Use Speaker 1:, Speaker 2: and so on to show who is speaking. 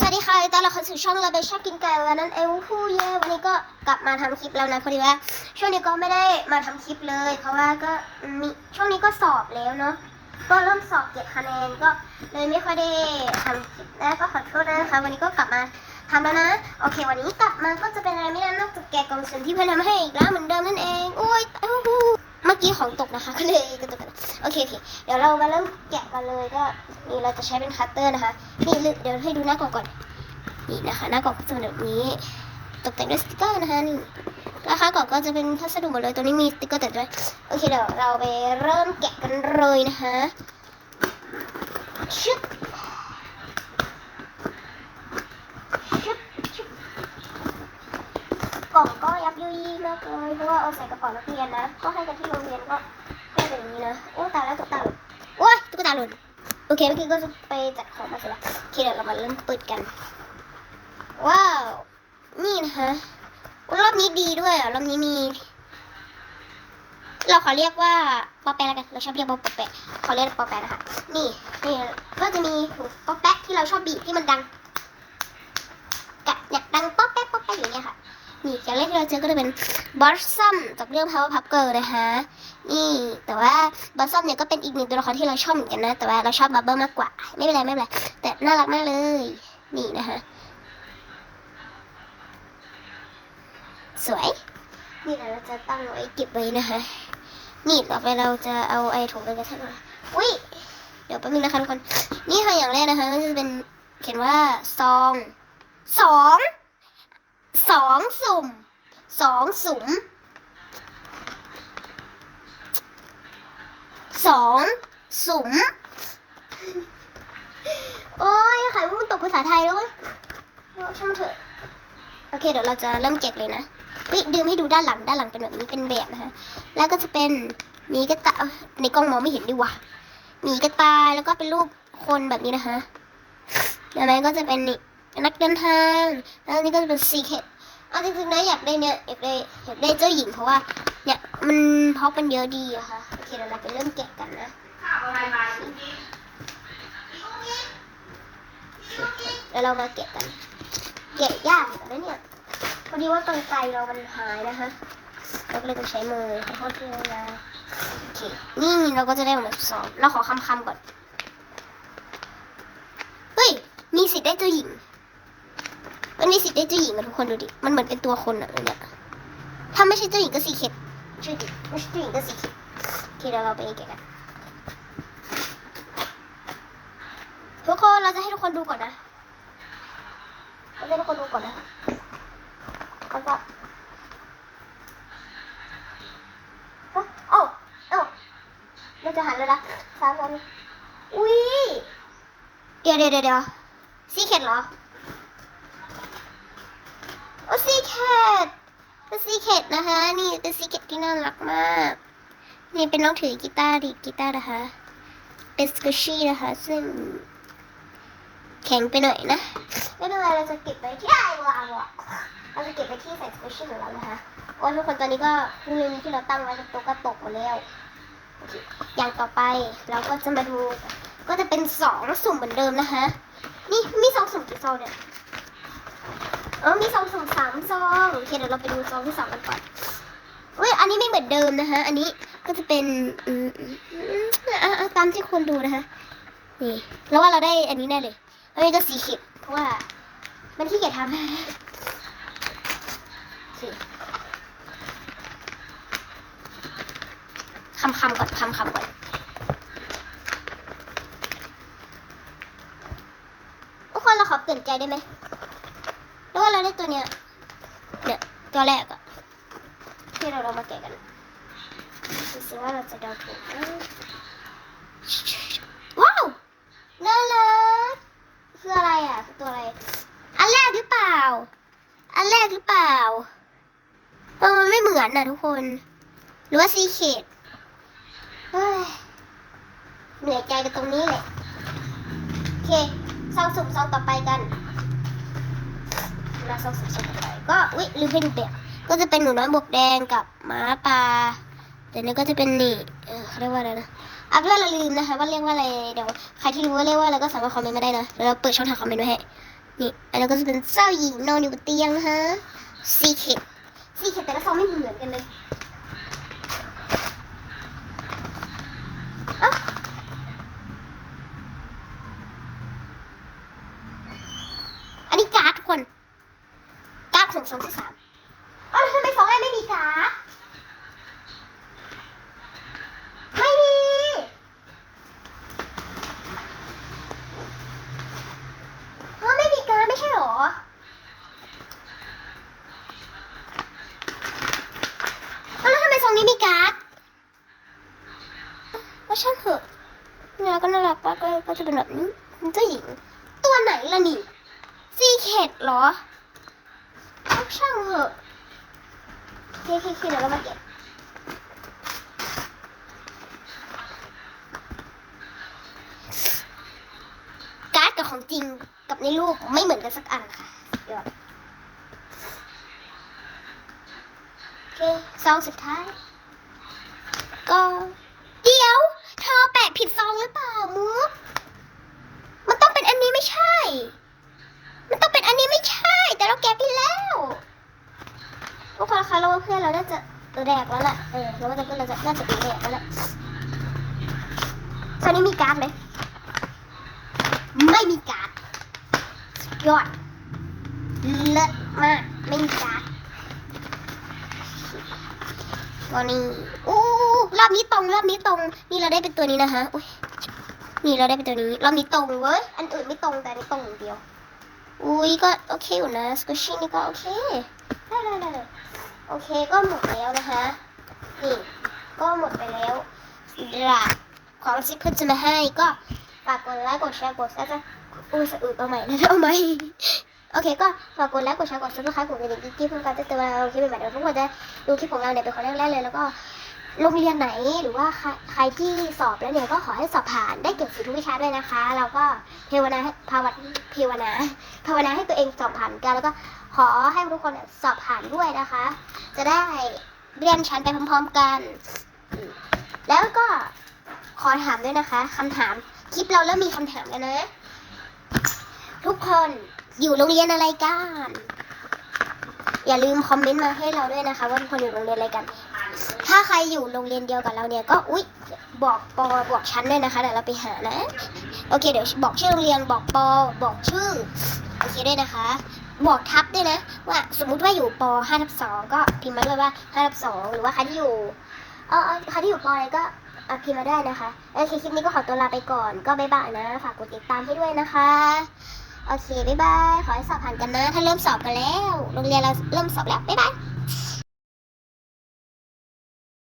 Speaker 1: สวัสดีค่ะตอนเราเข้าสู่ช่องเราไปชอบกินไก่วันนั้นเอลผู้เย่วันนี้ก็กลับมาทำคลิปแล้วนะพอดีว่า ช่วงนี้ก็ไม่ได้มาทำคลิปเลย เพราะว่าก็มีช่วงนี้ก็สอบแล้วเนาะก็เริ่มสอบเก็บคะแนนก็เลยไม่ค่อยได้ทำคลิปนะก็ขอโทษนะคะวันนี้ก็กลับมาทำแล้วนะ โอเค วันนี้กลับมาก็จะเป็นอะไรไม่ได้นอกจากแกะกล่องสุ่มที่เพื่อนทำให้อีกแล้วเหมือนเดิมนั่นเองโอ้ยเอ้าเมื่อกี้ของตกนะคะก็เลยกระตุกโอเคโอเคเดี๋ยวเรามาเริ่มแกะกันเลยก็ นี่เราจะใช้เป็นคัตเตอร์นะคะนี่เดี๋ยวให้ดูหน้ากล่องก่อนนี่นะคะ หน้ากล่องก็จะเป็นแบบนี้ตกแต่งด้วยสติกเกอร์นะคะนี่ราคากล่องก็จะเป็นพัสดุหมดเลยตัวนี้มีสติกเกอร์ติดด้วยโอเคเดี๋ยวเราไปเริ่มแกะกันเลยนะคะชึบชึบชึบกล่องก็ยับยุยี่มากเลยเพราะว่าเอาใส่กระเป๋านักเรียนนะ ก็ให้กันที่โรงเรียนก็ให้เป็นอย่างนี้นะโอ้ตายแล้วตุ๊กตาหล่นโอ้ยตุ๊กตาหล่น โอเคเมื่อกี้ก็จะไปจัดของมาเสร็จแล้วโอเคเดี๋ยวเรามาเริ่มเปิดกัน ว้าว นี่นะคะรอบนี้ดีด้วยอะรอบนี้มี เราขอเรียกว่าปอแปะแล้วกันเราชอบเรียกว่าปอแปะขอเรียกปอแปะนะคะนี่นี่ก็จะมีปอแปะที่เราชอบบีบที่มันดังกะเนี่ยดังป๊อปแปะป๊อปแปะอย่างเงี้ยค่ะนี่อย่างแรกที่เราเจอก็จะเป็นบอสซัมจากเรื่อง Power Pup Girl นะคะ นี่ แต่ว่าบอสซัมเนี่ยก็เป็นอีกหนึ่งตัวละครที่เราชอบเหมือนกันนะ แต่ว่าเราชอบบับเบิ้ลมากกว่า ไม่เป็นไรไม่เป็นไร แต่น่ารักมากเลย นี่นะคะสวย นี่เราจะตั้งไว้เก็บไว้นะคะ นี่ต่อไปเราจะเอาไอ้ถุงเลยกันใช่ไหมอุ้ย เดี๋ยวแป๊บนึงนะคะทุกคน นี่ค่ะอย่างแรกนะคะก็จะเป็นเขียนว่าซองสองสองสุ่มสองสุ่ม สองสุ่มโอ้ยไข่มุกมันตกภาษาไทยแล้วเว้ยช่างเถอะ โอเค เดี๋ยวเราจะเริ่มเก็บเลยนะเฮ้ยดื่มให้ดูด้านหลัง ด้านหลังเป็นแบบนี้ เป็นแบบนะคะ แล้วก็จะเป็นหมีกระต่ายในกล้องมองไม่เห็นดีว่ะหมีกระต่าย แล้วก็เป็นรูปคนแบบนี้นะคะแล้วนั้นก็จะเป็นนี่นักเดินทาง แล้วนนี้ก็จะเป็นซีเคท เอาจริงๆนะอยากได้เนี่ยอยากได้อยากได้เจ้าหญิงเพราะว่าเนี่ยมันเพ็อกมันเยอะดีอะค่ะโอเคเดี๋ยวเราไปเริ่มแกะกันนะแล้วเรามาแกะกัน แกะยากเหมือนกันนะเนี่ยพอดีว่ากรรไกรเรามันหายนะคะเราก็เลยต้องใช้มือขอโทษทีนะโอเคนี่เราก็จะได้แบบสองเราขอคำคำก่อน เฮ้ย มีสิทธิ์ได้เจ้าหญิง มันมีสิทธิ์ได้เจ้าหญิงอะทุกคนดูดิ มันเหมือนเป็นตัวคนอะเนี่ย ถ้าไม่ใช่เจ้าหญิงก็สีเข็ดช่วยดิไม่ใช่เจ้าหญิงก็สีเข็ดโอเคเดี๋ยวเราไปแกะกันทุกคนเราจะให้ทุกคนดูก่อนนะเราจะให้ทุกคนดูก่อนนะแล้วก็เอ้าเอ้าเอ้าเราจะหันเลยนะสามวันอุ้ยเดี๋ยวเดี๋ยวเดี๋ยวเดี๋ยวซีเคทเหรอโอ้ซีเคท เป็นซีเคทนะคะ นี่เป็นซีเคทที่น่ารักมาก นี่เป็นน้องถือกีตาร์ดีกีตาร์นะคะ เป็นสกูชี่นะคะ ซึ่ง แข็งไปหน่อยนะไม่เป็นไรเราจะเก็บไว้ที่ไอ้วางวะเราจะเก็บไว้ที่ใส่สเปเชียลของเรานะคะโอ้ทุกคนตอนนี้ก็พรุ่งนี้ที่เราตั้งไว้ตกก็ตกหมดแล้วอเคอย่างต่อไปเราก็จะมาดู ก็จะเป็นสองสุ่มเหมือนเดิมนะคะ นี่มีสองสุ่มกี่ซองเนี่ย เออมีสองสุ่มสามซองโอเคเดี๋ยวเราไปดูซองที่สองกันก่อนเว้ยอันนี้ไม่เหมือนเดิมนะคะ อันนี้ก็จะเป็นอืมอืมอืมตามที่คนดูนะคะนี่แล้วว่าเราได้อันนี้แน่เลยอันนี้ก็สีเขียวเพราะว่า มันที่เกียจทำสิคำคำก่อนคำคำก่อนทุกคนเราขอเปลี่ยนใจได้ไหม วว่าเราได้ตัวเนี้ยเนี่ยตัวแรกอะที่เราเรามาแกะกันดูสิว่าเราจะเดาถูกไหมว้าวน่ารักคืออะไรอะคือตัวอะไร อันแรกหรือเปล่า อันแรกหรือเปล่าเออมันไม่เหมือนนะทุกคน หรือว่าซีเคดเหนื่อยใจกันตรงนี้แหละโอเคซองสุ่มซองต่อไปกัน มาซองสุ่มซองต่อไปก็อุ๊ยลืมให้ดูแบบก็จะเป็นหนูน้อยบวกแดงกับหมาป่าแต่นี่ก็จะเป็นนี่เออเขาเรียกว่าอะไรนะอัพเราลืมนะคะว่าเรียกว่าอะไรเดี๋ยวใครที่รู้ว่าเรียกว่าอะไรก็สามารถคอมเมนต์มาได้นะเดี๋ยวเราเปิดช่องทางคอมเมนต์ไว้ให้นี่อันนั้ก็จะเป็นเจ้าหญิงนอนอยู่บนเตียงฮะซีเคทซีเคทแต่ละซองไม่เหมือนกันเลยเอ้าอันนี้การ์ดทุกคน การ์ดของที่สามเอ้าทำไมซองแรกไม่มีกาไม่มีเออไม่มีกาไม่ใช่หรอเอ้าแล้วทำไมซองนี้มีการ์ดว่าช่างเถอะเนี่ยก็น่ารักปะก็ก็จะเป็นแบบนี้เจ้าหญิงตัวไหนล่ะนี่ซีเคดเหรอ ช่างเถอะเคเคเคเดี๋ยวเรามาเก็บการ์ดกับของจริงกับในรูปไม่เหมือนกันสักอันค่ะเดี๋ยวโอเคซองสุดท้าย ก็เดี๋ยว เธอแปะผิดซองหรือเปล่ามุกมันต้องเป็นอันนี้ไม่ใช่ มันต้องเป็นอันนี้ไม่ใช่ แต่เราแกะไปแล้ว ทุกคนคะเราว่าเพื่อนเราน่าจะแดกแล้วแหละเออเราว่าจะเพื่อนเราจะน่าจะตัวแดกแล้วแหละตอนนี้มีการ์ดไหมไม่มีการ์ดยอดเลิศมากไม่มีการ์ดวันนี้อู้รอบนี้ตรงรอบนี้ตรง นี่เราได้เป็นตัวนี้นะคะอุ้ยนี่เราได้เป็นตัวนี้รอบนี้ตรงเว้ยอันอื่นไม่ตรงแต่นี้ตรงอย่างเดียวอุ้ยก็โอเคอยู่นะสกูชี่นี่ก็โอเคได้ได้ได้ได้ โอเคก็หมดแล้วนะคะนี่ก็หมดไปแล้วสำหรับของที่เพื่อนจะมาให้ก็ฝากกดไลค์กดแชร์กดซับสอุ้ยสะอึกเอาใหม่นะเอาใหม่โอเคก็ฝากกดไลค์กดแชร์กดซับสไครต์กดกระดิ่งกิ๊กเพื่อการแจ้งเตือนเวลาเราคลิปใหม่ๆเดี๋ยวทุกคนจะดูคลิปของเราเนี่ยเป็นคนแรกๆเลยแล้วก็โรงเรียนไหนหรือว่าใครที่สอบแล้วเนี่ยก็ขอให้สอบผ่านได้เก็บสีทุกวิชาด้วยนะคะ เราก็เทวนาภาวนาภาวนาภาวนาให้ตัวเองสอบผ่านกันแล้วก็ ขอให้ทุกคนสอบผ่านด้วยนะคะ จะได้เรียนชั้นไปพร้อมๆกัน แล้วก็ขอถามด้วยนะคะคำถามคลิปเราเริ่มมีคำถามแล้วนะ ทุกคนอยู่โรงเรียนอะไรกันอย่าลืมคอมเมนต์มาให้เราด้วยนะคะ ว่าทุกคนอยู่โรงเรียนอะไรกัน ถ้าใครอยู่โรงเรียนเดียวกับเราเนี่ยก็อุ๊ยบอกปอบอกชั้นด้วยนะคะเดี๋ยวเราไปหานะ โอเคเดี๋ยวบอกชื่อโรงเรียนบอกปอบอกชื่อโอเคด้วยนะคะ บอกทับด้วยนะ ว่าสมมุติว่าอยู่ป5ทับ2ก็พิมพ์มาด้วยว่า5ทับ2หรือว่าใครที่อยู่เออเอใครที่อยู่ปอะไรก็พิมพ์มาได้นะคะโอเคคลิปนี้ก็ขอตัวลาไปก่อนก็บ๊ายบายนะ ฝากกดติดตามให้ด้วยนะคะโอเคบ๊ายบายขอให้สอบผ่านกันนะ ถ้าเริ่มสอบกันแล้ว โรงเรียนเราเริ่มสอบแล้วบ๊ายบาย